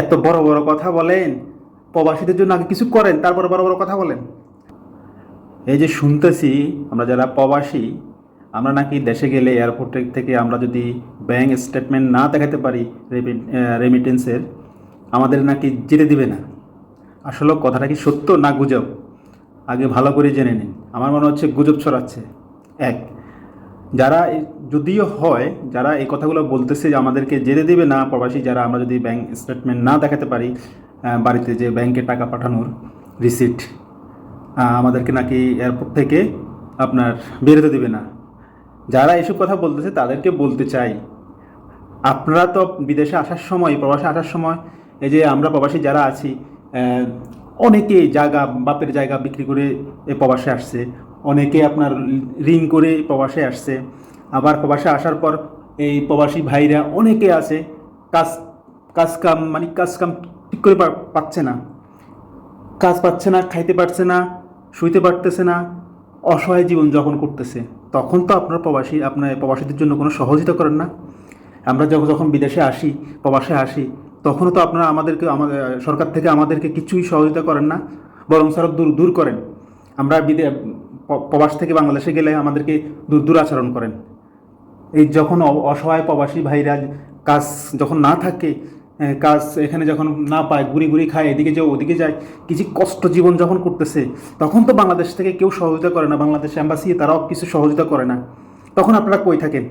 এত বড় বড় কথা বলেন? প্রবাসীদের জন্য আগে কিছু করেন, তারপরে বড় বড় কথা বলেন। এই যে শুনতেছি, আমরা যারা প্রবাসী, আমরা নাকি দেশে গেলে এয়ারপোর্ট থেকে আমরা যদি ব্যাংক স্টেটমেন্ট না দেখাতে পারি রেমিটেন্সের আমাদের নাকি যেতে দিবে না। আসলে কথাটা কি সত্য না গুজব? আগে ভালো করে জেনে নিন। আমার মনে হচ্ছে গুজব ছড়াচ্ছে। এক যারা যদিও হয়, যারা এই কথাগুলো বলতেছে যে আমাদেরকে যেতে দেবে না প্রবাসী, যারা আমরা যদি ব্যাংক স্টেটমেন্ট না দেখাতে পারি বাড়িতে যে ব্যাংকে টাকা পাঠানোর রিসিট আমাদেরকে নাকি এয়ারপোর্ট থেকে আপনার বেরোতে দেবে না। যারা এইসব কথা বলতেছে, তাদেরকে বলতে চাই, আপনারা তো বিদেশে আসার সময়, প্রবাসে আসার সময়, এই যে আমরা প্রবাসী যারা আছি অনেকে জায়গা, বাপের জায়গা বিক্রি করে এ প্রবাসে আসছে। অনেকে আপনার ঋণ করে প্রবাসে আসছে। আবার প্রবাসে আসার পর এই প্রবাসী ভাইরা অনেকে আছে, কাজ কাজ কাম মানে কাজ কাম ঠিক করে পাচ্ছে না। কাজ পাচ্ছে না, খাইতে পারছে না, শুইতে পারতেছে না, অসহায় জীবন যখন করতেছে। তখন তো আপনার প্রবাসী, আপনার প্রবাসীদের জন্য কোনো সহযোগিতা করেন না। আমরা যখন যখন বিদেশে আসি, প্রবাসে আসি, তখনও তো আপনারা আমাদেরকে আমাদের সরকার থেকে আমাদেরকে কিছুই সহযোগিতা করেন না, বরং স্যার দূর দূর করেন। আমরা বিদে প্রবাস থেকে বাংলাদেশে গেলে আমাদেরকে দূর আচরণ করেন। এই যখন অসহায় প্রবাসী ভাইরা কাজ যখন না থাকে কাজ এখানে যখন না পায় ঘুরি ঘুরি খায়, এদিকে যায়, ওদিকে যায় কিছু কষ্ট জীবন যখন করতেছে, তখন তো বাংলাদেশ থেকে কেউ সহযোগিতা করে না, বাংলাদেশ অ্যাম্বাসি তারাও কিছু সহযোগিতা করে না। তখন আপনারা কই থাকেন?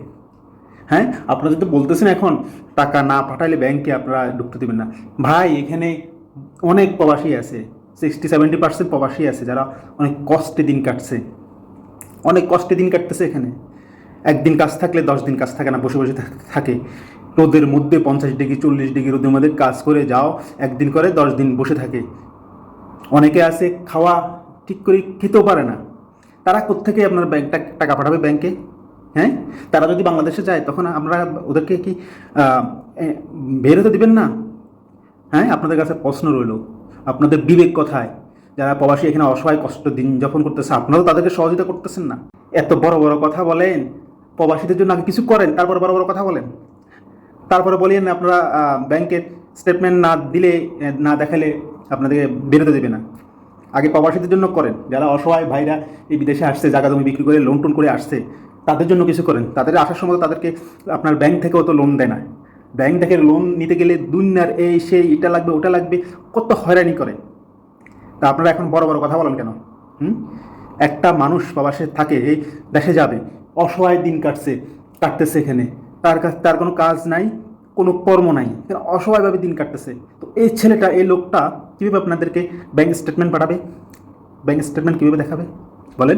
হ্যাঁ? আপনারা যদি বলতেছেন এখন, টাকা না পাঠাইলে ব্যাংকে আপনারা ঢুকতে দেবেন না। ভাই, এখানে অনেক প্রবাসী আছে। সিক্সটি সেভেন্টি পার্সেন্ট প্রবাসী আছে যারা অনেক কষ্টে দিন কাটছে। অনেক কষ্টে দিন কাটতেছে এখানে। একদিন কাজ থাকলে দশ দিন কাজ থাকে না, বসে বসে থাকে। রোদের মধ্যে পঞ্চাশ ডিগ্রি, চল্লিশ ডিগ্রি রোদের মধ্যে কাজ করে যাও, একদিন করে দশ দিন বসে থাকে। অনেকে আছে খাওয়া ঠিক করে খেতেও পারে না। তারা কোত্থেকে আপনার ব্যাংক টাকা পাঠাবে ব্যাংকে? হ্যাঁ? তারা যদি বাংলাদেশে যায়, তখন আমরা ওদেরকে কি বেরোতে দিবেন না? হ্যাঁ? আপনাদের কাছে প্রশ্ন রইল। আপনাদের বিবেক কথায়? যারা প্রবাসী এখানে অসহায় কষ্ট দিন যাপন করতেছে, আপনারাও তাদেরকে সহযোগিতা করতেছেন না? এত বড় বড় কথা বলেন, প্রবাসীদের জন্য আগে কিছু করেন, তারপরে বড় বড় কথা বলেন। তারপরে বলেন, আপনারা ব্যাংকের স্টেটমেন্ট না দিলে না দেখালে আপনাদেরকে বেরোতে দেবে না। আগে প্রবাসীদের জন্য করেন। যারা অসহায় ভাইরা এই বিদেশে আসছে, জায়গা জমি বিক্রি করে লোন টোন করে আসছে, তাদের জন্য কিছু করেন। তাদের আসার সময় তাদেরকে আপনার ব্যাংক থেকেও তো লোন দেয় না। ব্যাংক থেকে লোন নিতে গেলে দুনিয়ার এই সেই এটা লাগবে, ওটা লাগবে, কত হয়রানি করে। তা আপনারা এখন বড় বড় কথা বলেন কেন? হুম? একটা মানুষ প্রবাসে থাকে, এই দেশে যাবে, অসহায় দিন কাটছে, কাটতেছে এখানে। তার কাছে তার কোনো কাজ নাই, কোনো কর্ম নাই অসহায়ভাবে দিন কাটতেছে। তো এই ছেলেটা, এই লোকটা কীভাবে আপনাদেরকে ব্যাংক স্টেটমেন্ট পাঠাবে? ব্যাংক স্টেটমেন্ট কীভাবে দেখাবে? বলেন।